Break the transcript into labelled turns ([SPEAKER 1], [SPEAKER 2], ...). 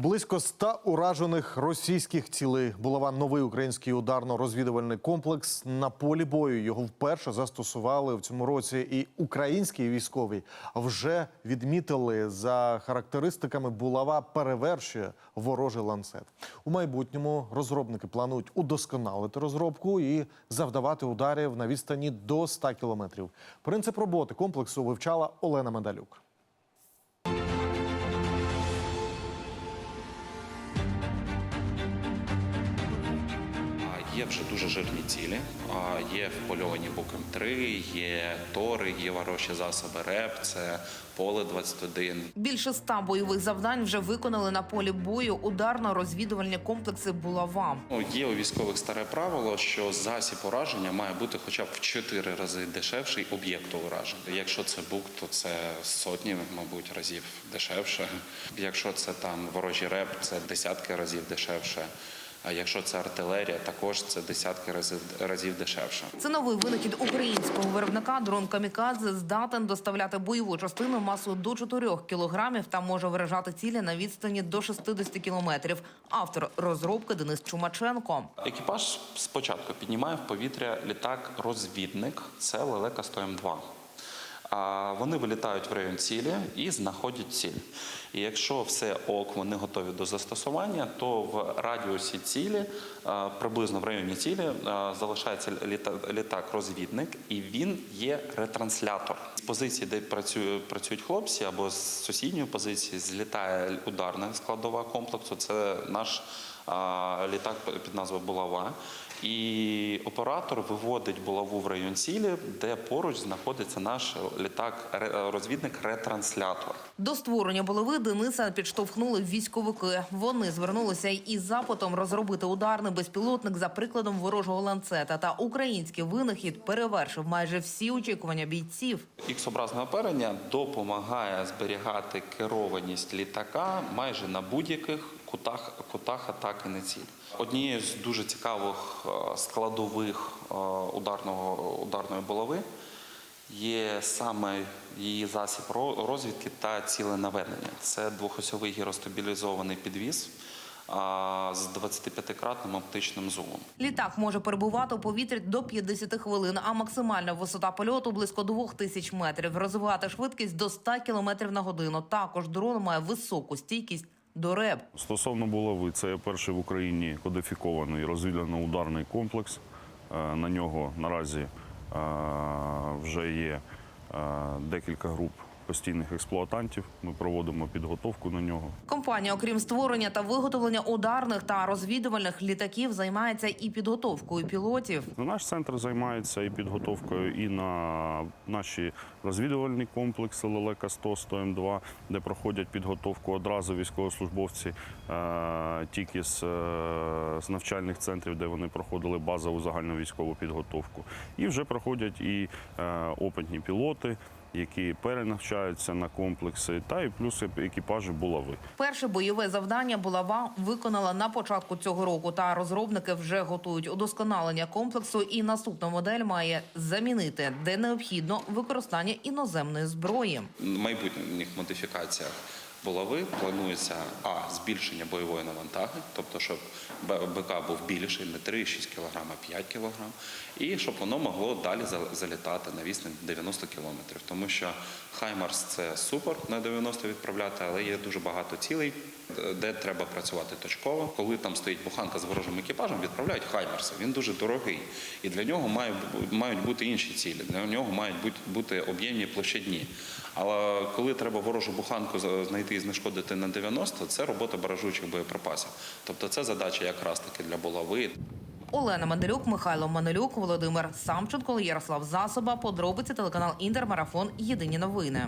[SPEAKER 1] Близько ста уражених російських цілей. Булава новий український ударно-розвідувальний комплекс на полі бою. Його вперше застосували в цьому році. І українські військові вже відмітили за характеристиками. Булава перевершує ворожий ланцет. У майбутньому розробники планують удосконалити розробку і завдавати ударів на відстані до 100 кілометрів. Принцип роботи комплексу вивчала Олена Медалюк.
[SPEAKER 2] Є вже дуже жирні цілі. Є впольовані буквем 3, є тори, є ворожі засоби РЕП, це поле 21.
[SPEAKER 3] Більше ста бойових завдань вже виконали на полі бою ударно-розвідувальні комплекси «Булава».
[SPEAKER 2] Ну, Є у військових старе правило, що засіб ураження має бути хоча б в 4 рази дешевший об'єкту ураження. Якщо це бук, то це сотні, мабуть, разів дешевше. Якщо це там ворожий реп, це десятки разів дешевше. А якщо це артилерія, також це десятки разів, разів дешевше.
[SPEAKER 3] Це новий винахід українського виробника. Дрон Камікадзе здатен доставляти бойову частину масою до 4 кілограмів та може виражати цілі на відстані до 60 кілометрів. Автор розробки Денис Чумаченко.
[SPEAKER 2] Екіпаж спочатку піднімає в повітря літак-розвідник. Це лелека 102 А Вони вилітають в район цілі і знаходять ціль. І якщо все ок, вони готові до застосування, то в радіусі цілі, приблизно в районі цілі, залишається літак-розвідник, і він є ретранслятор. З позиції, де працюють хлопці, або з сусідньої позиції злітає ударна складова комплексу. Це наш літак під назвою Булава. І оператор виводить булаву в район цілі, де поруч знаходиться наш літак-розвідник ретранслятор.
[SPEAKER 3] До створення булави Дениса підштовхнули військовики. Вони звернулися із запитом розробити ударний безпілотник за прикладом ворожого ланцета. Та український винахід перевершив майже всі очікування бійців.
[SPEAKER 2] Ікс-образне оперення допомагає зберігати керованість літака майже на будь-яких кутах, кутах атаки на ціль. Однією з дуже цікавих е, складових е, ударного, ударної булави є саме її засіб ро- розвідки та ціленаведення. Це двохосьовий гіростабілізований підвіз з 25-кратним оптичним зумом.
[SPEAKER 3] Літак може перебувати у повітрі до 50 хвилин, а максимальна висота польоту близько 2000 метрів. Розвивати швидкість до 100 км на годину. Також дрон має високу стійкість до РЕБ.
[SPEAKER 4] Стосовно булави, це перший в Україні кодифікований розвідувально-ударний комплекс. Е, На нього наразі е, вже є е, декілька груп постійних експлуатантів. Ми проводимо підготовку на нього.
[SPEAKER 3] Компанія, окрім створення та виготовлення ударних та розвідувальних літаків, займається і підготовкою пілотів.
[SPEAKER 4] Наш центр займається і підготовкою і на наші розвідувальні комплекси Лелека 100 102 де проходять підготовку одразу військовослужбовці е, тільки з, е, з навчальних центрів, де вони проходили базову загальну військову підготовку. І вже проходять і е, опитні пілоти, які перенавчаються на комплекси, та і плюс екіпажі булави.
[SPEAKER 3] Перше бойове завдання булава виконала на початку цього року. Та розробники вже готують удосконалення комплексу. І наступна модель має замінити, де необхідно використання іноземної зброї.
[SPEAKER 2] В майбутніх модифікаціях булави планується а збільшення бойової навантаги, тобто щоб БК був більший, не 3,6 кг, а 5 кг, і щоб воно могло далі залітати на вісні 90 км. Тому що Хаймарс це супер на 90 відправляти, але є дуже багато цілей, де- треба працювати точково. Коли там стоїть буханка з ворожим екіпажем, відправляють Хаймарса. Він дуже дорогий, і для нього бу- мають бути інші цілі. Для нього мають бути, об'ємні площадні. Але коли треба ворожу буханку знайти і знешкодити на 90, це робота баражучих боєприпасів. Тобто це задача якраз таки для булави.
[SPEAKER 3] Олена Манделюк, Михайло Манелюк, Володимир Самченко, Ярослав Засоба. Подробиці телеканал Інтермарафон. Єдині новини.